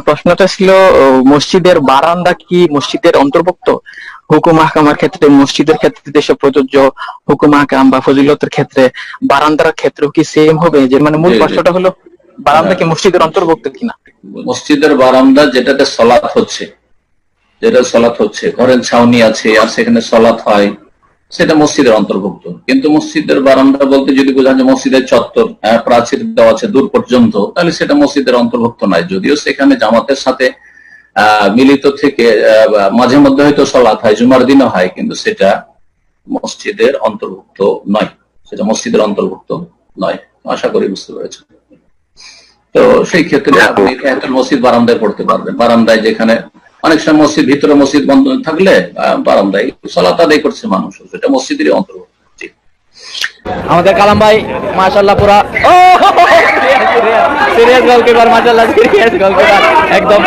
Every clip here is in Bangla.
প্রশ্নটা ছিল মসজিদের বারান্দা কি মসজিদের অন্তর্ভুক্ত? হুকুম আহকামার ক্ষেত্রে মসজিদের ক্ষেত্রে দেশে প্রযোজ্য হুকুম আহকাম বা ফজিলতের ক্ষেত্রে বারান্দার ক্ষেত্রেও কি সেম হবে? যে মানে মূল। প্রশ্নটা হলো বারান্দা কি মসজিদের অন্তর্ভুক্ত কিনা? মসজিদের বারান্দা যেটাতে সলাৎ হচ্ছে যেটা সলাৎ হচ্ছে ঘরের ছাউনি আছে আর সেখানে সলাৎ হয়। সেটা মসজিদের অন্তর্ভুক্ত। কিন্তু মসজিদের বারান্দা বলতে যদি বোঝান যে মসজিদের চত্বর প্রাচীর দেওয়া আছে দূর পর্যন্ত তাহলে সেটা মসজিদের অন্তর্ভুক্ত নয়। যদিও সেখানে জামাতের সাথে মিলিত থেকে মাঝে মধ্যে হয়তো সলাৎ হয় জুমার দিনও হয় কিন্তু সেটা মসজিদের অন্তর্ভুক্ত নয়। সেটা মসজিদের অন্তর্ভুক্ত নয়। আশা করি বুঝতে পেরেছেন। তো সেই ক্ষেত্রে আপনি একটা মসজিদ বারান্দায় পড়তে পারবেন। বারান্দায় যেখানে অনেক সময় মসজিদ, ভিতরে মসজিদ বন্ধ থাকলে বারান্দায় সলাত আদায় করছে মানুষ। সেটা মসজিদেরই অন্তর্ভুক্ত। আমাদের কালাম ভাই মাশাল্লাহ পুরা। সিরিয়াস গোলকিপার মাশাল্লাহ সিরিয়াস গোলকিপার একদম।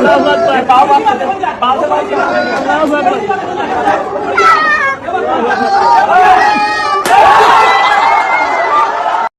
Selamat pagi. Selamat pagi.